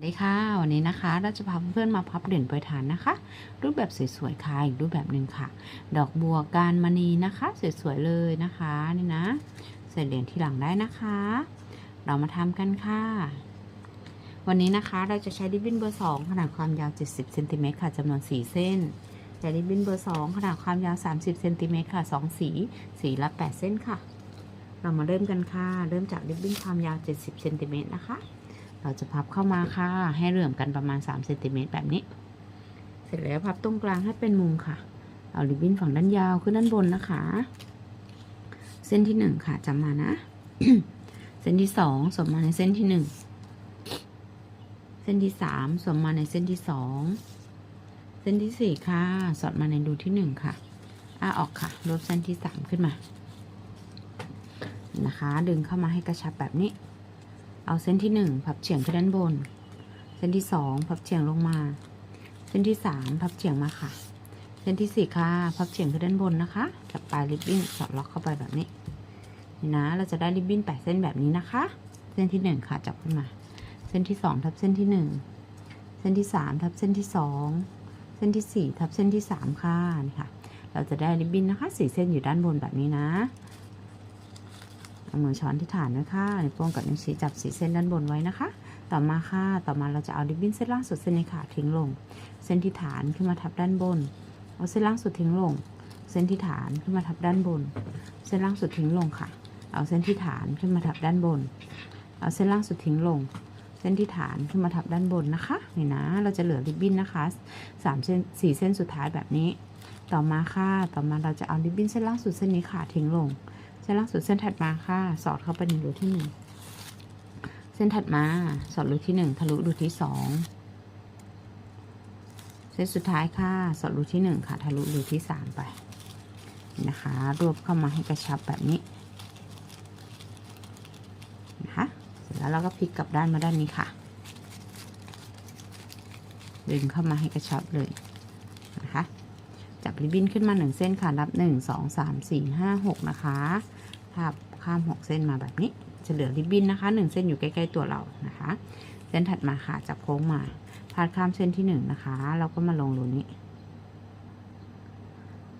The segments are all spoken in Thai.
สวัสดีค่ะวันนี้นะคะเราจะพาเพื่อนมาพับเหรียญโปรยทานนะคะ รูปแบบสวยๆค่ะอีกรูปแบบหนึ่งค่ะ ดอกบัวการมณีนะคะสวยๆเลยนะคะนี่นะใส่เหรียญที่หลังได้นะคะ เรามาทำกันค่ะ วันนี้นะคะเราจะใช้ริบบิ้นเบอร์2ขนาดความยาว 70เซนติเมตรค่ะจำนวน4เส้นและริบบิ้นเบอร์2ขนาดความยาว 30เซนติเมตรค่ะ2สีสีละ 8 เส้นค่ะ เรามาเริ่มกันค่ะ เริ่มจากริบบิ้นความยาว 70เซนติเมตรนะคะ เราจะพับเข้ามาค่ะ ให้เหลื่อมกันประมาณ3เซนติเมตรแบบนี้ เสร็จแล้วพับตรงกลางให้เป็นมุมค่ะ เอาริบบิ้นฝั่งด้านยาวขึ้นด้านบนนะคะ เส้นที่1ค่ะจำมานะ เส้นที่2สวมมาในเส้นที่ 1 เส้นที่3สวมมาในเส้นที่ 2 เส้นที่4ค่ะ สอดมาในรูที่1ค่ะอ้าออกค่ะลบเส้นที่ 3 ขึ้นมา นะคะ ดึงเข้ามาให้กระชับแบบนี้ เอาเส้นที่ 1 พับเฉียงขึ้นด้านบน เส้นที่ 2 พับเฉียงลงมา เส้นที่ 3 พับเฉียงมาค่ะ เส้นที่ 4 ค่ะ พับเฉียงขึ้นด้านบนนะคะ จับปลายริบบิ้นสอดล็อกเข้าไปแบบนี้ นี่นะ เราจะได้ริบบิ้น8เส้นแบบนี้นะคะ เส้นที่ 1 ค่ะ จับขึ้นมา เส้นที่ 2 ทับเส้นที่ 1 เส้นที่ 3 ทับเส้นที่ 2 เส้นที่ 4 ทับเส้นที่ 3 ค่ะ นี่ค่ะ เราจะได้ริบบิ้นนะคะสี่เส้นอยู่ด้านบนแบบนี้นะ เอามือช้อนที่ฐานไว้ค่ะนิ้วโป้งกับนิ้วชี้จับสีเส้นด้านบนไว้นะคะ ต่อมาค่ะ ต่อมาเราจะเอาริบบิ้นเส้นล่างสุดเส้นนี้ค่ะทิ้งลง เส้นที่ฐานขึ้นมาทับด้านบน เอาเส้นล่างสุดทิ้งลง เส้นที่ฐานขึ้นมาทับด้านบน เส้นล่างสุดทิ้งลงค่ะ เอาเส้นที่ฐานขึ้นมาทับด้านบน เอาเส้นล่างสุดทิ้งลง เส้นที่ฐานขึ้นมาทับด้านบนนะคะนี่นะ เราจะเหลือริบบิ้นนะคะสามเส้นสี่เส้นสุดท้ายแบบนี้ ต่อมาค่ะ ต่อมาเราจะเอาริบบิ้นเส้นล่างสุดเส้นนี้ค่ะทิ้งลง ส้นล่างสุดเส้นถัดมาค่ะ สอดเข้าไปในรูที่หนึ่งเส้นถัดมาสอดรูที่หนึ่งทะลุรูที่สองเส้นสุดท้ายค่ะ สอดรูที่หนึ่งค่ะทะลุรูที่สามไปนะคะ รวบเข้ามาให้กระชับแบบนี้นะคะเสร็จแล้วเราก็พลิกกลับด้านมาด้านนี้ค่ะดึงเข้ามาให้กระชับเลย ริบบิ้นขึ้นมาหนึ่งเส้นค่ะนับหนึ่งสองสามสี่ห้าหกนะคะทับข้ามหกเส้นมาแบบนี้ จะเหลือริบบิ้นนะคะหนึ่งเส้นอยู่ใกล้ๆตัวเรานะคะ เส้นถัดมาค่ะจับโค้งมาพาดข้ามเส้นที่หนึ่งนะคะ เราก็มาลงรูนี้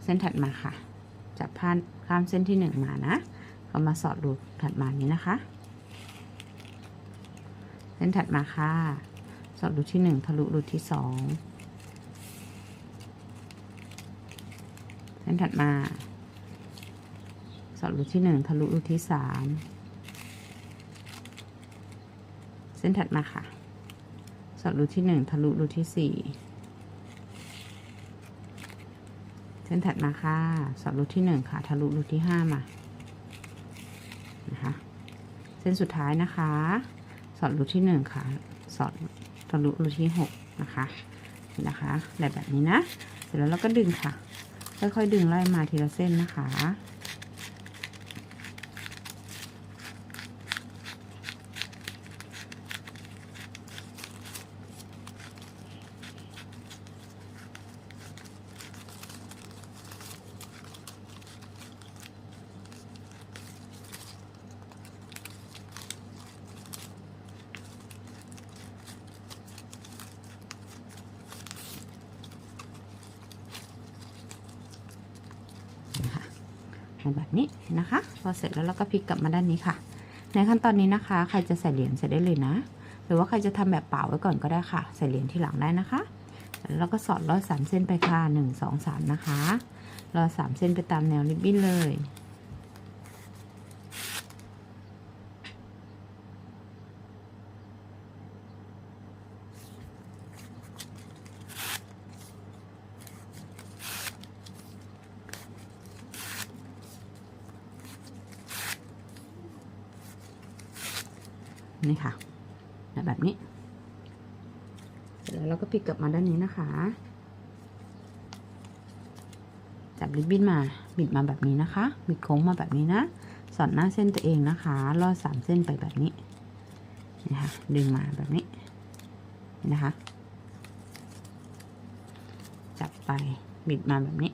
เส้นถัดมาค่ะ จับพาดข้ามเส้นที่หนึ่งมานะ ก็มาสอดรูถัดมานี้นะคะ เส้นถัดมาค่ะ สอดรูที่หนึ่งทะลุรูที่ส องเส้นถัดมา สอดรูที่หนึ่งทะลุรูที่สามเส้นถัดมาค่ะ สอดรูที่หนึ่งทะลุรูที่สี่เส้นถัดมาค่ะ สอดรูที่หนึ่งค่ะ ทะลุรูที่ห้ามานะคะเส้นสุดท้ายนะคะ สอดรูที่หนึ่งค่ะ สอดทะลุรูที่หกนะคะนี่นะคะแบบนี้นะ เสร็จแล้วเราก็ดึงค่ะ ค่อยๆดึงไล่มาทีละเส้นนะคะ แบบนี้นะคะ พอเสร็จแล้วเราก็พลิกกลับมาด้านนี้ค่ะ ในขั้นตอนนี้นะคะ ใครจะใส่เหรียญใส่ได้เลยนะ หรือว่าใครจะทำแบบเปล่าไว้ก่อนก็ได้ค่ะ ใส่เหรียญที่หลังได้นะคะแล้วก็สอดร้อยสามเส้นไปค่ะหนึ่งสองสามนะคะร้อยสามเส้นไปตามแนวริบบิ้นเลย นี่ค่ะแบบนี้ เสร็จแล้วเราก็พลิกกลับมาด้านนี้นะคะ จับริบบิ้นมา บิดมาแบบนี้นะคะ บิดโค้งมาแบบนี้นะ สอดหน้าเส้นตัวเองนะคะ ลอดสามเส้นไปแบบนี้นะคะดึงมาแบบนี้นะคะ จับไปบิดมาแบบนี้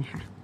นะคะ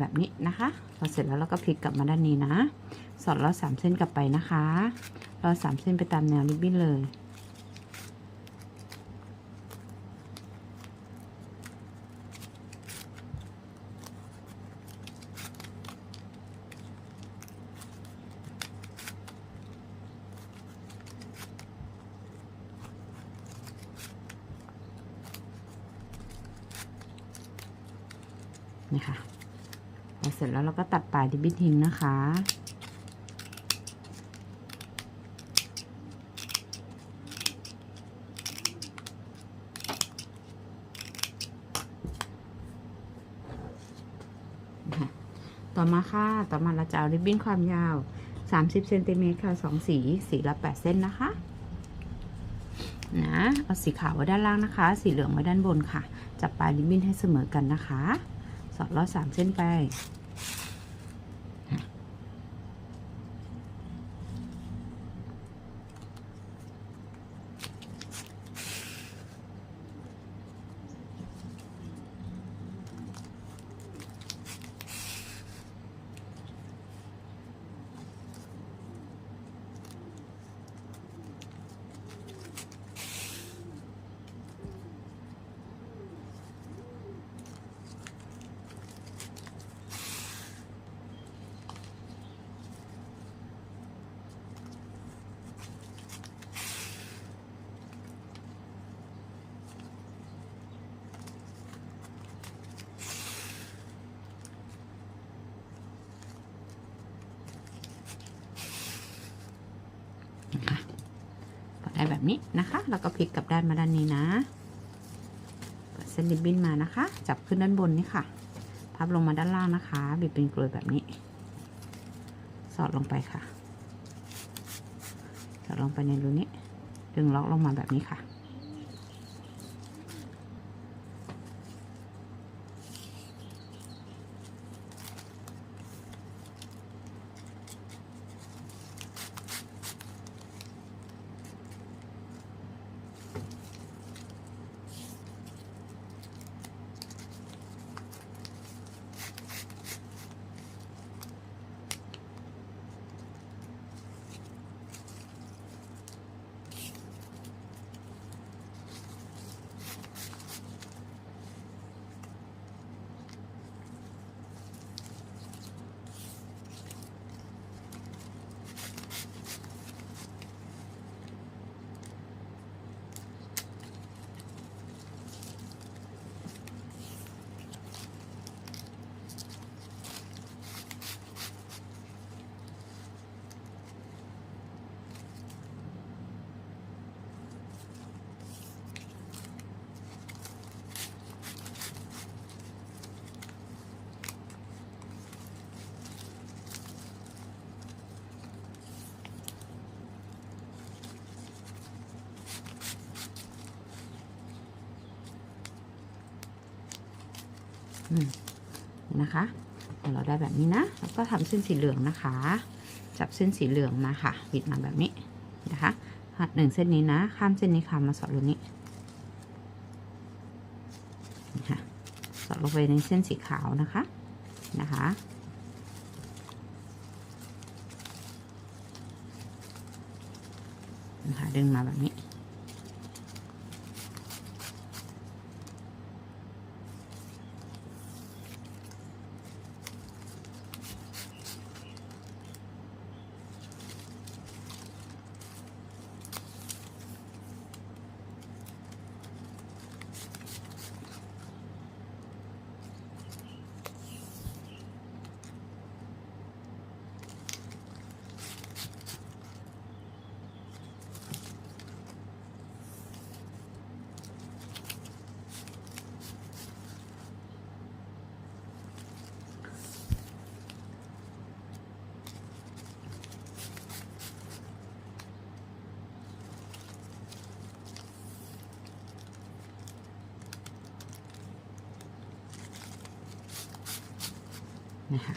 แบบนี้นะคะพอเสร็จแล้วเราก็พลิกกลับมาด้านนี้นะ สอดลอดสามเส้นกลับไปนะคะลอดสามเส้นไปตามแนวริบบิ้นเลย นี่ค่ะพอเสร็จ แล้วเราก็ตัดปลายริบินทิ้งนะคะ ต่อมาค่ะ ต่อมาเราจะเอาริบบิ้นความยาว 30เซนติเมตรค่ะ2สี สีละ 8 เส้นนะคะ นะ เอาสีขาวไว้ด้านล่างนะคะ สีเหลืองไว้ด้านบนค่ะ จับปลายริบบิ้นให้เสมอกันนะคะสอดลอดสามเส้นไป ได้แบบนี้นะคะ แล้วก็พลิกกลับด้านมาด้านนี้นะเปิดเส้นริบบิ้นมานะคะ จับขึ้นด้านบนนี่ค่ะ พับลงมาด้านล่างนะคะ บีบเป็นกลวยแบบนี้ สอดลงไปค่ะ สอดลงไปในรูนี้ ดึงล็อกลงมาแบบนี้ค่ะ นะคะพอเราได้แบบนี้นะแล้วก็ทำเส้นสีเหลืองนะคะ จับเส้นสีเหลืองมาค่ะบิดมาแบบนี้นะคะหัดหนึ่งเส้นนี้นะ ข้ามเส้นนี้ค่ะมาสอดตรงนี้นะคะสอดลงไปในเส้นสีขาวนะคะนะคะนะคะดึงมาแบบนี้ นะคะ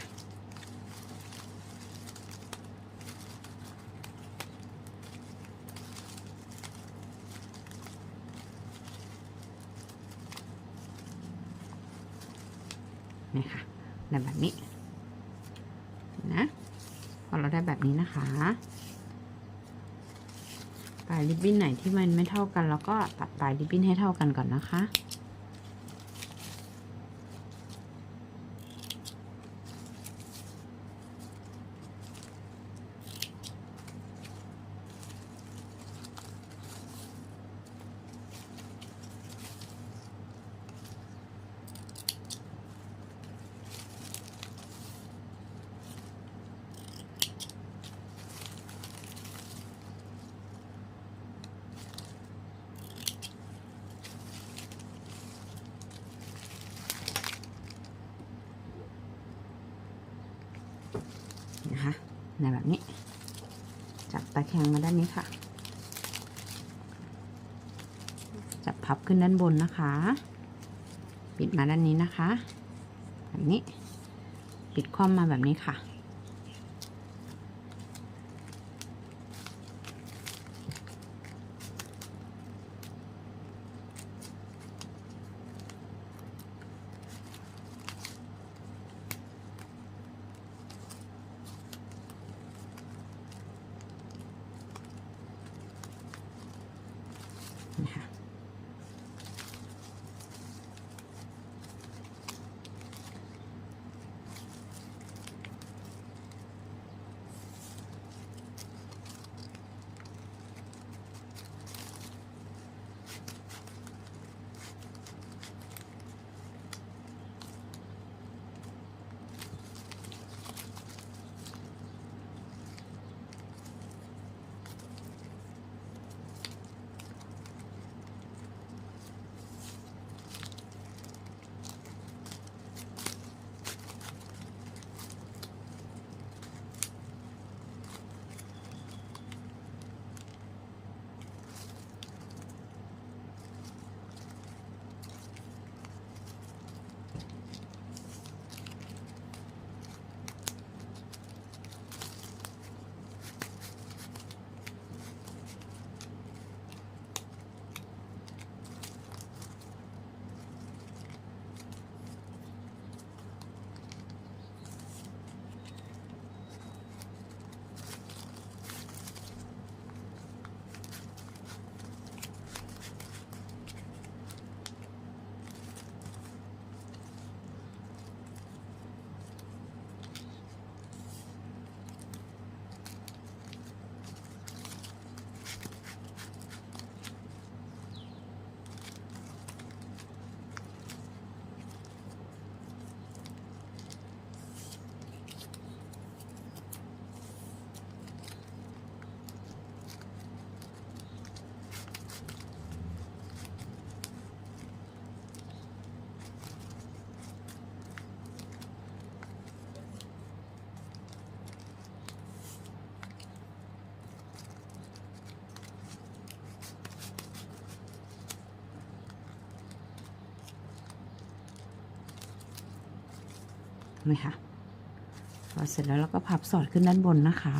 นี่ค่ะได้แบบนี้นะพอเราได้แบบนี้นะคะปลายริบบิ้นไหนที่มันไม่เท่ากันเราก็ตัดปลายริบบิ้นให้เท่ากันก่อนนะคะ นะคะในแบบนี้ จับตะแคงมาด้านนี้ค่ะ จับพับขึ้นด้านบนนะคะ ปิดมาด้านนี้นะคะ แบบนี้ ปิดคว่ำมมาแบบนี้ค่ะ ไหมคะพอเสร็จแล้วเราก็พับสอดขึ้นด้านบนนะคะ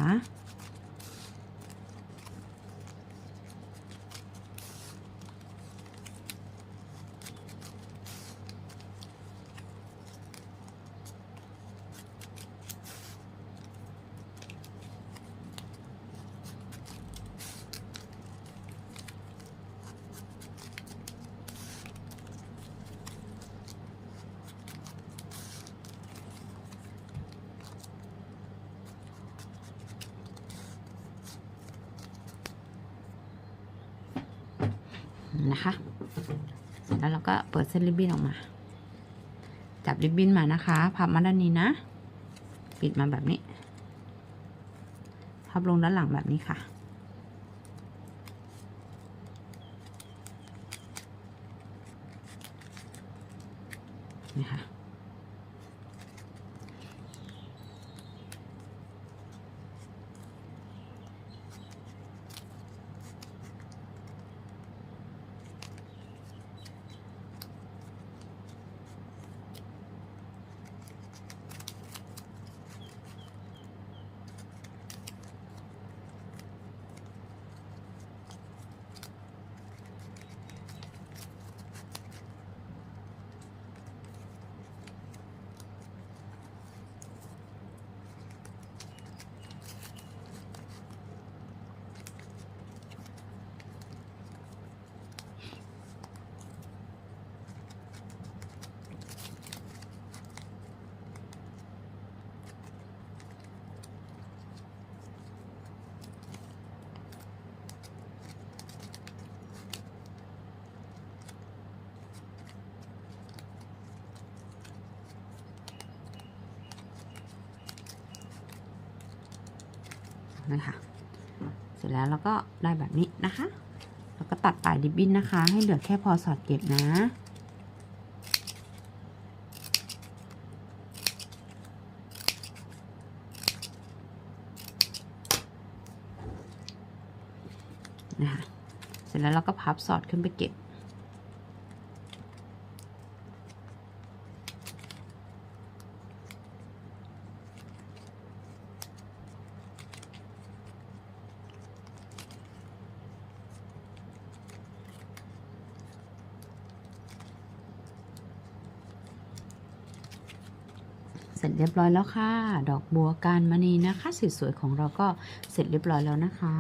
นะคะ แล้วเราก็เปิดเส้นริบบิ้นออกมา จับริบบิ้นมานะคะ พับมาด้านนี้นะ ปิดมาแบบนี้ พับลงด้านหลังแบบนี้ค่ะ นี่ค่ะ นะคะเสร็จแล้วเราก็ได้แบบนี้นะคะแล้วก็ตัดปลายริบบิ้นนะคะ ให้เหลือแค่พอสอดเก็บนะนะคะเสร็จแล้วเราก็พับสอดขึ้นไปเก็บ สร็จเรียบร้อยแล้วค่ะ ดอกบัวการมณีนะคะสวยๆของเราก็เสร็จเรียบร้อยแล้วนะคะ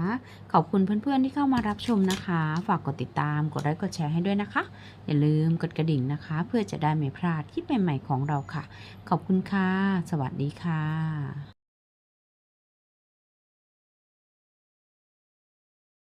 ขอบคุณเพื่อนๆที่เข้ามารับชมนะคะ ฝากกดติดตาม กดไลค์กดแชร์ให้ด้วยนะคะ อย่าลืมกดกระดิ่งนะคะ เพื่อจะได้ไม่พลาดคลิปใหม่ๆของเราค่ะ ขอบคุณค่ะ สวัสดีค่ะ